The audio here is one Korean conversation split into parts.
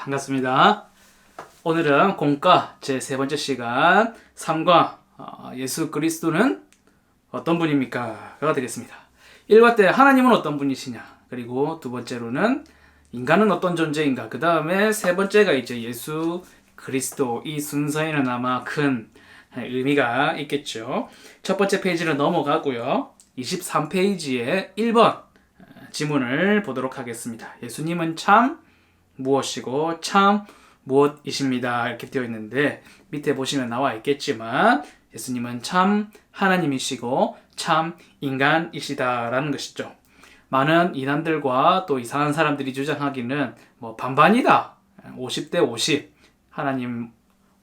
반갑습니다. 오늘은 공과 제 세 번째 시간 3과 어, 예수 그리스도는 어떤 분입니까? 가 되겠습니다. 1과 때 하나님은 어떤 분이시냐? 그리고 두 번째로는 인간은 어떤 존재인가? 그 다음에 세 번째가 이제 예수 그리스도 이 순서에는 아마 큰 의미가 있겠죠. 첫 번째 페이지를 넘어가고요. 23페이지에 1번 지문을 보도록 하겠습니다. 예수님은 참 무엇이고 참 무엇이십니다. 이렇게 되어 있는데 밑에 보시면 나와 있겠지만 예수님은 참 하나님이시고 참 인간이시다라는 것이죠. 많은 이단들과 또 이상한 사람들이 주장하기는 뭐 반반이다. 50대 50. 하나님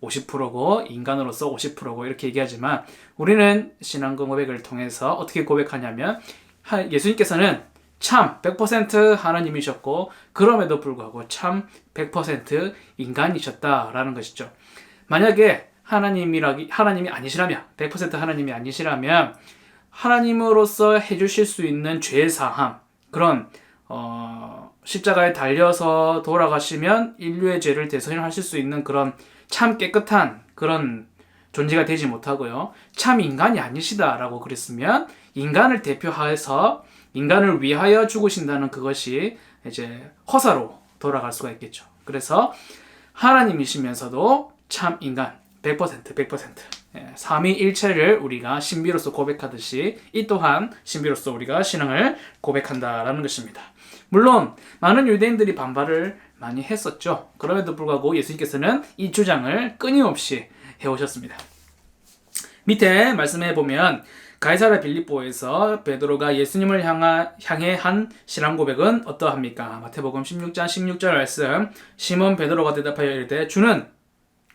50%고 인간으로서 50%고 이렇게 얘기하지만 우리는 신앙 고백을 통해서 어떻게 고백하냐면 예수님께서는 참 100% 하나님이셨고 그럼에도 불구하고 참 100% 인간이셨다라는 것이죠. 만약에 하나님이라기 하나님이 아니시라면 100% 하나님이 아니시라면 하나님으로서 해주실 수 있는 죄 사함 그런 어, 십자가에 달려서 돌아가시면 인류의 죄를 대선하실 수 있는 그런 참 깨끗한 그런 존재가 되지 못하고요. 참 인간이 아니시다라고 그랬으면 인간을 대표해서 인간을 위하여 죽으신다는 그것이 이제 허사로 돌아갈 수가 있겠죠. 그래서 하나님이시면서도 참 인간 100% 100% 예, 삼위일체를 우리가 신비로서 고백하듯이 이 또한 신비로서 우리가 신앙을 고백한다라는 것입니다. 물론 많은 유대인들이 반발을 많이 했었죠. 그럼에도 불구하고 예수님께서는 이 주장을 끊임없이 해오셨습니다. 밑에 말씀해 보면 가이사라 빌립보에서 베드로가 예수님을 향하, 향해 한 신앙 고백은 어떠합니까? 마태복음 16장 16절 말씀 시몬 베드로가 대답하여 이르되 주는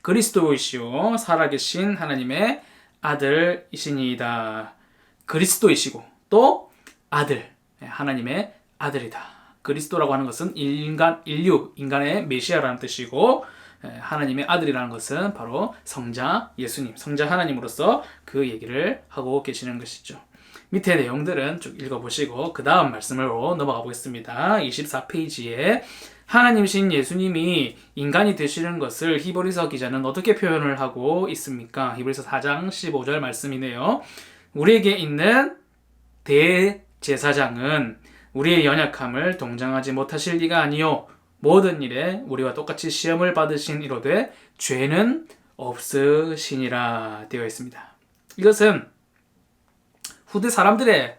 그리스도이시오 살아계신 하나님의 아들이시니이다. 그리스도이시고 또 아들 예, 하나님의 아들이다. 그리스도라고 하는 것은 인간 인류 인간의 메시아라는 뜻이고 예, 하나님의 아들이라는 것은 바로 성자 예수님, 성자 하나님으로서 그 얘기를 하고 계시는 것이죠. 밑에 내용들은 쭉 읽어보시고 그 다음 말씀으로 넘어가 보겠습니다. 24페이지에 하나님신 예수님이 인간이 되시는 것을 히브리서 기자는 어떻게 표현을 하고 있습니까? 히브리서 4장 15절 말씀이네요. 우리에게 있는 대제사장은 우리의 연약함을 동정하지 못하실 리가 아니요 모든 일에 우리와 똑같이 시험을 받으신 이로되 죄는 없으시니라 되어 있습니다. 이것은 후대 사람들의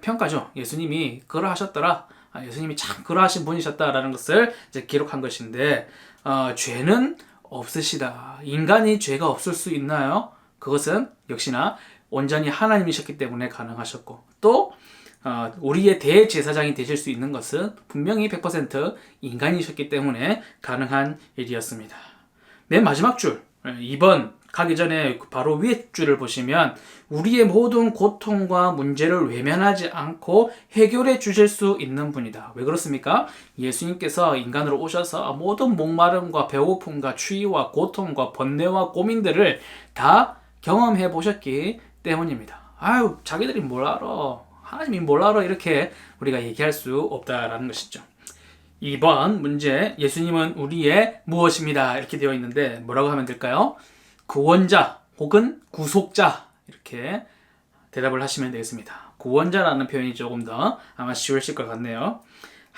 평가죠. 예수님이 그러하셨더라. 아, 예수님이 참 그러하신 분이셨다라는 것을 이제 기록한 것인데 어, 죄는 없으시다. 인간이 죄가 없을 수 있나요? 그것은 역시나 온전히 하나님이셨기 때문에 가능하셨고 또 어, 우리의 대제사장이 되실 수 있는 것은 분명히 100% 인간이셨기 때문에 가능한 일이었습니다. 맨 마지막 줄, 2번 가기 전에 바로 위에 줄을 보시면 우리의 모든 고통과 문제를 외면하지 않고 해결해 주실 수 있는 분이다. 왜 그렇습니까? 예수님께서 인간으로 오셔서 모든 목마름과 배고픔과 추위와 고통과 번뇌와 고민들을 다 경험해 보셨기 때문입니다. 아유, 자기들이 뭘 알아. 하나님이 뭘 알아 이렇게 우리가 얘기할 수 없다라는 것이죠. 2번 문제 예수님은 우리의 무엇입니다 이렇게 되어 있는데 뭐라고 하면 될까요? 구원자 혹은 구속자 이렇게 대답을 하시면 되겠습니다. 구원자라는 표현이 조금 더 아마 쉬우실 것 같네요.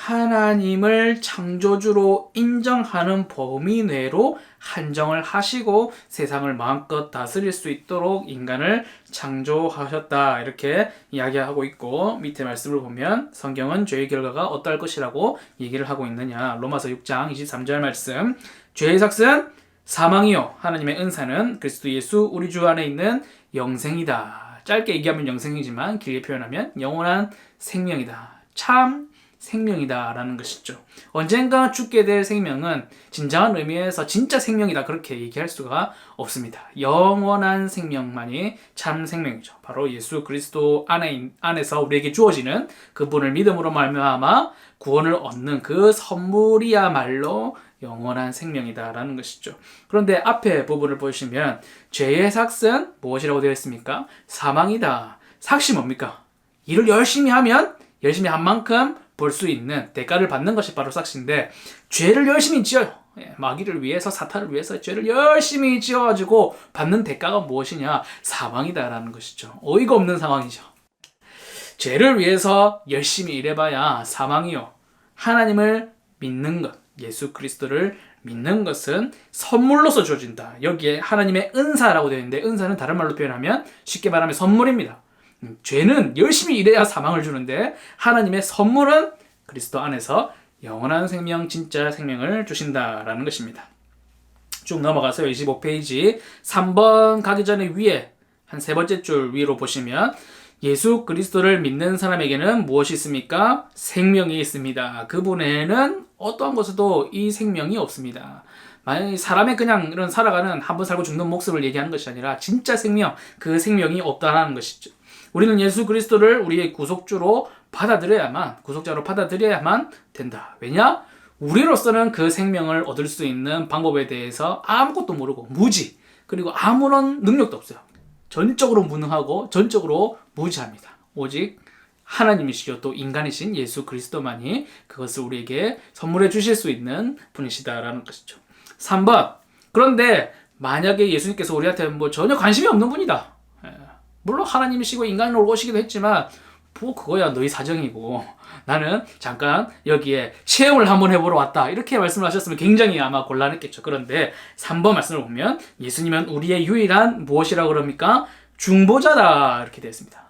하나님을 창조주로 인정하는 범위 내로 한정을 하시고 세상을 마음껏 다스릴 수 있도록 인간을 창조하셨다. 이렇게 이야기하고 있고 밑에 말씀을 보면 성경은 죄의 결과가 어떨 것이라고 얘기를 하고 있느냐. 로마서 6장 23절 말씀. 죄의 삭은 사망이요. 하나님의 은사는 그리스도 예수 우리 주 안에 있는 영생이다. 짧게 얘기하면 영생이지만 길게 표현하면 영원한 생명이다. 참 생명이다라는 것이죠. 언젠가 죽게 될 생명은 진정한 의미에서 진짜 생명이다 그렇게 얘기할 수가 없습니다. 영원한 생명만이 참 생명이죠. 바로 예수 그리스도 안에 안에서 우리에게 주어지는 그분을 믿음으로 말미암아 구원을 얻는 그 선물이야말로 영원한 생명이다라는 것이죠. 그런데 앞에 부분을 보시면 죄의 삭은 무엇이라고 되어 있습니까? 사망이다. 삭시 뭡니까? 일을 열심히 하면 열심히 한 만큼 볼수 있는 대가를 받는 것이 바로 삭시인데 죄를 열심히 지어요. 예, 마귀를 위해서 사탄을 위해서 죄를 열심히 지어가지고 받는 대가가 무엇이냐 사망이다라는 것이죠. 어이가 없는 상황이죠. 죄를 위해서 열심히 일해봐야 사망이요. 하나님을 믿는 것, 예수 그리스도를 믿는 것은 선물로서 주어진다. 여기에 하나님의 은사라고 되어 있는데 은사는 다른 말로 표현하면 쉽게 말하면 선물입니다. 음, 죄는 열심히 일해야 사망을 주는데 하나님의 선물은 그리스도 안에서 영원한 생명, 진짜 생명을 주신다라는 것입니다. 쭉 넘어가서 25페이지 3번 가기 전에 위에 한 세 번째 줄 위로 보시면 예수 그리스도를 믿는 사람에게는 무엇이 있습니까? 생명이 있습니다. 그분에는 어떠한 것에도 이 생명이 없습니다. 만약 사람의 그냥 이런 살아가는 한 번 살고 죽는 목숨을 얘기하는 것이 아니라 진짜 생명, 그 생명이 없다는 것이죠. 우리는 예수 그리스도를 우리의 구속주로 받아들여야만, 구속자로 받아들여야만 된다. 왜냐? 우리로서는 그 생명을 얻을 수 있는 방법에 대해서 아무것도 모르고 무지, 그리고 아무런 능력도 없어요. 전적으로 무능하고 전적으로 무지합니다. 오직 하나님이시요 또 인간이신 예수 그리스도만이 그것을 우리에게 선물해 주실 수 있는 분이시다라는 것이죠. 3번. 그런데 만약에 예수님께서 우리한테 뭐 전혀 관심이 없는 분이다. 예. 물론 하나님이시고 인간으로 오시기도 했지만 뭐 그거야 너희 사정이고. 나는 잠깐 여기에 체험을 한번 해보러 왔다. 이렇게 말씀을 하셨으면 굉장히 아마 곤란했겠죠. 그런데 3번 말씀을 보면 예수님은 우리의 유일한 무엇이라고 그럽니까? 중보자다. 이렇게 되어 있습니다.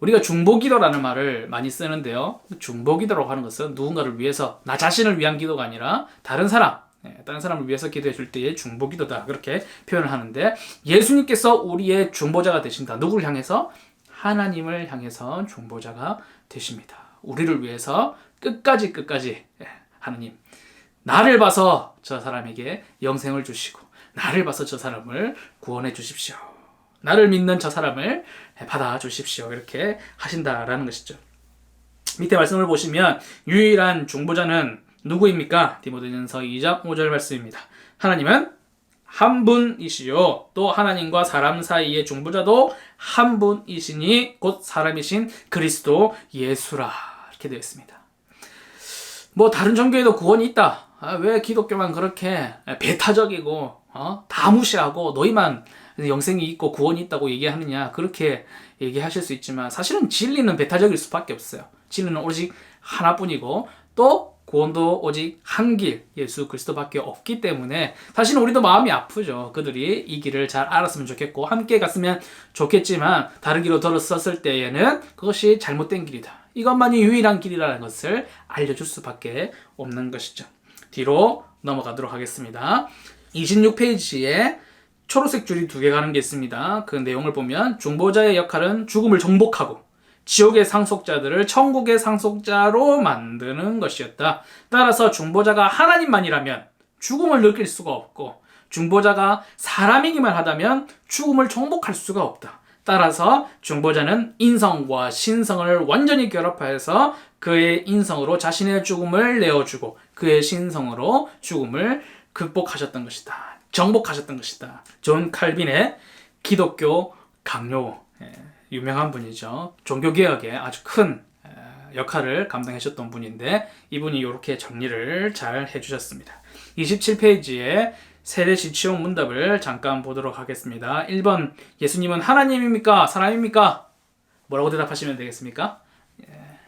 우리가 중보기도라는 말을 많이 쓰는데요. 중보기도라고 하는 것은 누군가를 위해서 나 자신을 위한 기도가 아니라 다른 사람 네, 다른 사람을 위해서 기도해 줄 때의 중보기도다 그렇게 표현을 하는데 예수님께서 우리의 중보자가 되신다 누구를 향해서 하나님을 향해서 중보자가 되십니다. 우리를 위해서 끝까지 끝까지 예, 하나님 나를 봐서 저 사람에게 영생을 주시고 나를 봐서 저 사람을 구원해 주십시오. 나를 믿는 저 사람을 받아 주십시오. 이렇게 하신다라는 것이죠. 밑에 말씀을 보시면 유일한 중보자는 누구입니까? 디모데전서 2장 5절 말씀입니다. 하나님은 한 분이시요 또 하나님과 사람 사이의 중보자도 한 분이시니 곧 사람이신 그리스도 예수라 이렇게 되어 있습니다. 뭐 다른 종교에도 구원이 있다. 아, 왜 기독교만 그렇게 배타적이고 어? 다 무시하고 너희만 영생이 있고 구원이 있다고 얘기하느냐 그렇게 얘기하실 수 있지만 사실은 진리는 배타적일 수밖에 없어요. 진리는 오직 하나뿐이고 또 구원도 오직 한 길, 예수 그리스도밖에 없기 때문에 사실은 우리도 마음이 아프죠. 그들이 이 길을 잘 알았으면 좋겠고 함께 갔으면 좋겠지만 다른 길로 들었었을 때에는 그것이 잘못된 길이다. 이것만이 유일한 길이라는 것을 알려줄 수밖에 없는 것이죠. 뒤로 넘어가도록 하겠습니다. 26페이지에 초록색 줄이 두 개 가는 게 있습니다. 그 내용을 보면 중보자의 역할은 죽음을 정복하고 지옥의 상속자들을 천국의 상속자로 만드는 것이었다. 따라서 중보자가 하나님만이라면 죽음을 느낄 수가 없고 중보자가 사람이기만 하다면 죽음을 정복할 수가 없다. 따라서 중보자는 인성과 신성을 완전히 결합하여서 그의 인성으로 자신의 죽음을 내어주고 그의 신성으로 죽음을 극복하셨던 것이다. 정복하셨던 것이다. 존 칼빈의 기독교 강요. 예. 유명한 분이죠. 종교개혁에 아주 큰 역할을 감당하셨던 분인데 이분이 이렇게 정리를 잘 해주셨습니다. 27페이지에 세례 지치용 문답을 잠깐 보도록 하겠습니다. 1번 예수님은 하나님입니까? 사람입니까? 뭐라고 대답하시면 되겠습니까? 예,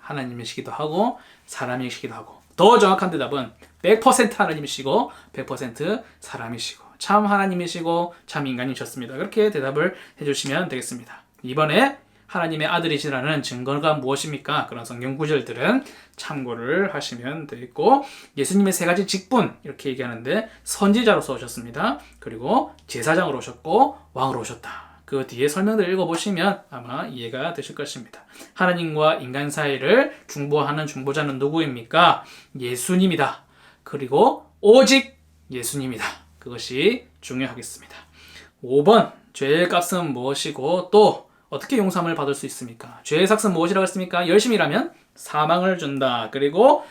하나님이시기도 하고 사람이시기도 하고 더 정확한 대답은 100% 하나님이시고 100% 사람이시고 참 하나님이시고 참 인간이셨습니다. 그렇게 대답을 해주시면 되겠습니다. 이번에 하나님의 아들이시라는 증거가 무엇입니까? 그런 성경 구절들은 참고를 하시면 되겠고 예수님의 세 가지 직분 이렇게 얘기하는데 선지자로서 오셨습니다. 그리고 제사장으로 오셨고 왕으로 오셨다. 그 뒤에 설명들 읽어보시면 아마 이해가 되실 것입니다. 하나님과 인간 사이를 중보하는 중보자는 누구입니까? 예수님이다. 그리고 오직 예수님이다. 그것이 중요하겠습니다. 5번 죄의 값은 무엇이고 또 어떻게 용서함을 받을 수 있습니까? 죄의 삭은 무엇이라고 했습니까? 열심히 일하면 사망을 준다. 그리고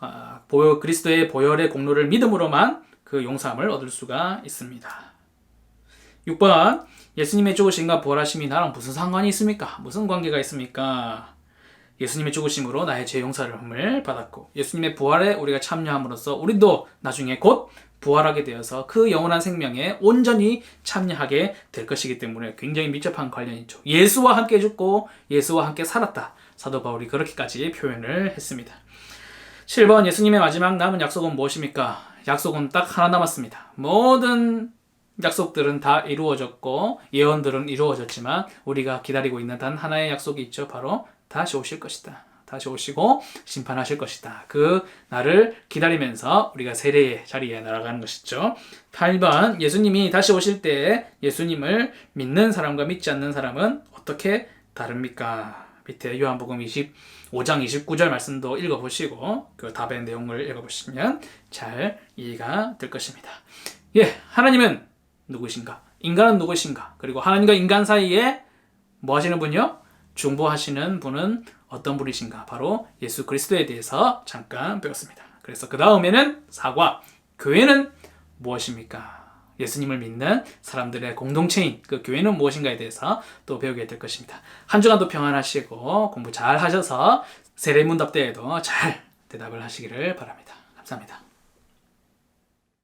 아, 보여, 그리스도의 보혈의 공로를 믿음으로만 그 용서함을 얻을 수가 있습니다. 6번 예수님의 죽으심과 부활하심이 나랑 무슨 상관이 있습니까? 무슨 관계가 있습니까? 예수님의 죽으심으로 나의 죄 용서를 받았고 예수님의 부활에 우리가 참여함으로써 우리도 나중에 곧 부활하게 되어서 그 영원한 생명에 온전히 참여하게 될 것이기 때문에 굉장히 밀접한 관련이 있죠. 예수와 함께 죽고 예수와 함께 살았다. 사도 바울이 그렇게까지 표현을 했습니다. 7번 예수님의 마지막 남은 약속은 무엇입니까? 약속은 딱 하나 남았습니다. 모든 약속들은 다 이루어졌고 예언들은 이루어졌지만 우리가 기다리고 있는 단 하나의 약속이 있죠. 바로 다시 오실 것이다. 다시 오시고 심판하실 것이다. 그 날을 기다리면서 우리가 세례의 자리에 날아가는 것이죠. 8번 예수님이 다시 오실 때 예수님을 믿는 사람과 믿지 않는 사람은 어떻게 다릅니까? 밑에 요한복음 25장 29절 말씀도 읽어보시고 그 답의 내용을 읽어보시면 잘 이해가 될 것입니다. 예, 하나님은 누구신가? 인간은 누구신가? 그리고 하나님과 인간 사이에 뭐 하시는 분이요? 중보하시는 분은 어떤 분이신가? 바로 예수 그리스도에 대해서 잠깐 배웠습니다. 그래서 그 다음에는 사과. 교회는 무엇입니까? 예수님을 믿는 사람들의 공동체인 그 교회는 무엇인가에 대해서 또 배우게 될 것입니다. 한 주간도 평안하시고 공부 잘 하셔서 세례문답 때에도 잘 대답을 하시기를 바랍니다. 감사합니다.